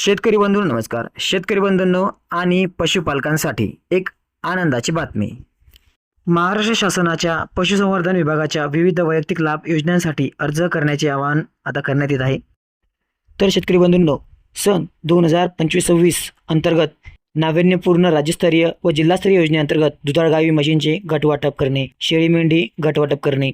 शेतकरी बंधू नमस्कार. शेतकरी बंधूंनो आणि पशुपालकांसाठी एक आनंदाची बातमी. महाराष्ट्र शासनाच्या पशुसंवर्धन विभागाच्या विविध वैयक्तिक लाभ योजनांसाठी अर्ज करण्याचे आवाहन आता करण्यात येत आहे. तर शेतकरी बंधूंनो सन दोन हजार पंचवीस सव्वीस अंतर्गत नाविन्यपूर्ण राज्यस्तरीय व जिल्हास्तरीय योजनेअंतर्गत दुधाळगावी म्हशींचे गटवाटप करणे शेळी मेंढी गटवाटप करणे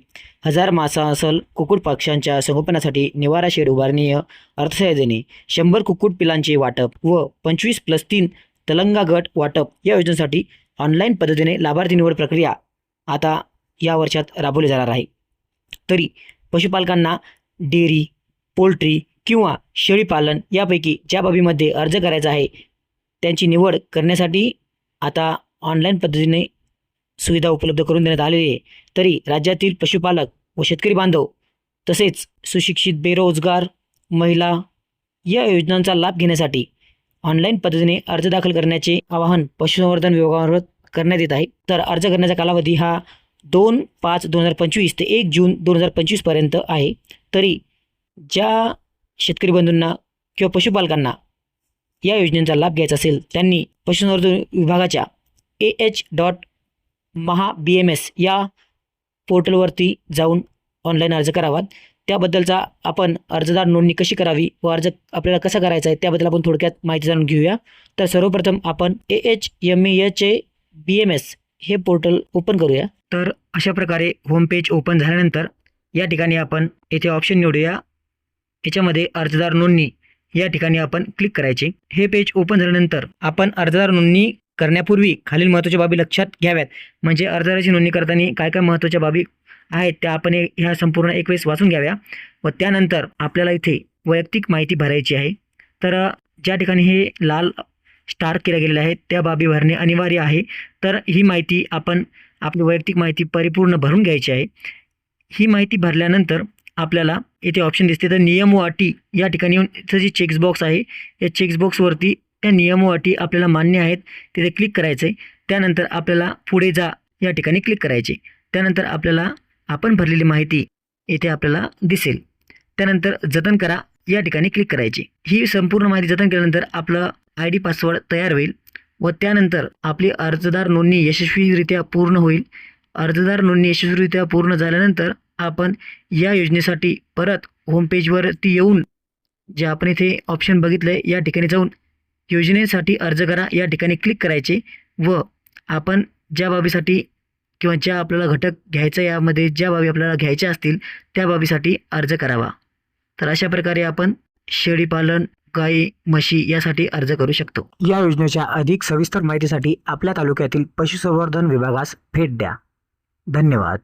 हजार मासा असल कुक्कुट पक्ष्यांच्या संगोपनासाठी निवारा शेड उभारणीय अर्थसहाय्य देणे शंभर कुक्कुट पिलांचे वाटप व पंचवीस प्लस तीन तलंगा गट वाटप या योजनेसाठी ऑनलाईन पद्धतीने लाभार्थी निवड प्रक्रिया आता या वर्षात राबवली जाणार आहे. तरी पशुपालकांना डेअरी पोल्ट्री किंवा शेळीपालन यापैकी ज्या बाबीमध्ये अर्ज करायचा आहे त्यांची निवड करण्यासाठी आता ऑनलाईन पद्धतीने सुविधा उपलब्ध करून देण्यात आलेली आहे. तरी राज्यातील पशुपालक व शेतकरी बांधव तसेच सुशिक्षित बेरोजगार महिला या योजनांचा लाभ घेण्यासाठी ऑनलाईन पद्धतीने अर्ज दाखल करण्याचे आवाहन पशुसंवर्धन विभागामार्फत करण्यात येत आहे. तर अर्ज करण्याचा कालावधी हा दोन पाच दोन हजार पंचवीस ते एक जून दोन हजार पंचवीसपर्यंत आहे. तरी ज्या शेतकरी बंधूंना किंवा पशुपालकांना या योजनेचा लाभ घ्यायचा असेल त्यांनी पशुसंवर्धन विभागाच्या A H dot Maha B M S या पोर्टलवरती जाऊन ऑनलाईन अर्ज करावा. त्याबद्दलचा आपण अर्जदार नोंदणी कशी करावी व अर्ज आपल्याला कसा करायचा आहे त्याबद्दल आपण थोडक्यात माहिती जाणून घेऊया. तर सर्वप्रथम आपण A H M H A B M S हे पोर्टल ओपन करूया. तर अशा प्रकारे होम पेज ओपन झाल्यानंतर या ठिकाणी आपण येथे ऑप्शन निवडूया. याच्यामध्ये अर्जदार नोंदणी या ठिकाणी आपण क्लिक करायचे. हे पेज ओपन झाल्यानंतर आपण अर्जदार नोंदणी करण्यापूर्वी खालील महत्त्वाच्या बाबी लक्षात घ्याव्यात. म्हणजे अर्जदाराची नोंदणी करताना काय काय महत्त्वाच्या बाबी आहेत त्या आपण ह्या संपूर्ण एक वेळेस वाचून घ्याव्या. व त्यानंतर आपल्याला इथे वैयक्तिक माहिती भरायची आहे. तर ज्या ठिकाणी हे लाल स्टार केलं गेलेलं आहे त्या बाबी भरणे अनिवार्य आहे. तर ही माहिती आपण आपली वैयक्तिक माहिती परिपूर्ण भरून घ्यायची आहे. ही माहिती भरल्यानंतर आपल्याला इथे ऑप्शन दिसते. तर नियम व अटी या ठिकाणी येऊन इथं जी चेक्स बॉक्स आहे या चेक्स बॉक्सवरती त्या नियम व अटी आपल्याला मान्य आहेत. तिथे क्लिक करायचं आहे त्यानंतर आपल्याला पुढे जा या ठिकाणी क्लिक करायचे. त्यानंतर आपल्याला आपण भरलेली माहिती येथे आपल्याला दिसेल. त्यानंतर जतन करा. या ठिकाणी क्लिक करायची. ही संपूर्ण माहिती जतन केल्यानंतर आपलं आय डी पासवर्ड तयार होईल व त्यानंतर आपली अर्जदार नोंदणी यशस्वीरित्या पूर्ण होईल. अर्जदार नोंदणी यशस्वीरित्या पूर्ण झाल्यानंतर आपण या योजनेसाठी परत होमपेजवरती येऊन जे आपण इथे ऑप्शन बघितलं आहे या ठिकाणी जाऊन योजनेसाठी अर्ज करा. या ठिकाणी क्लिक करायचे व आपण ज्या बाबीसाठी किंवा ज्या आपल्याला घटक घ्यायचा यामध्ये ज्या बाबी आपल्याला घ्यायच्या असतील त्या बाबीसाठी अर्ज करावा. तर अशा प्रकारे आपण शेळीपालन गाई म्हशी यासाठी अर्ज करू शकतो. या योजनेच्या अधिक सविस्तर माहितीसाठी आपल्या तालुक्यातील पशुसंवर्धन विभागास भेट द्या. धन्यवाद.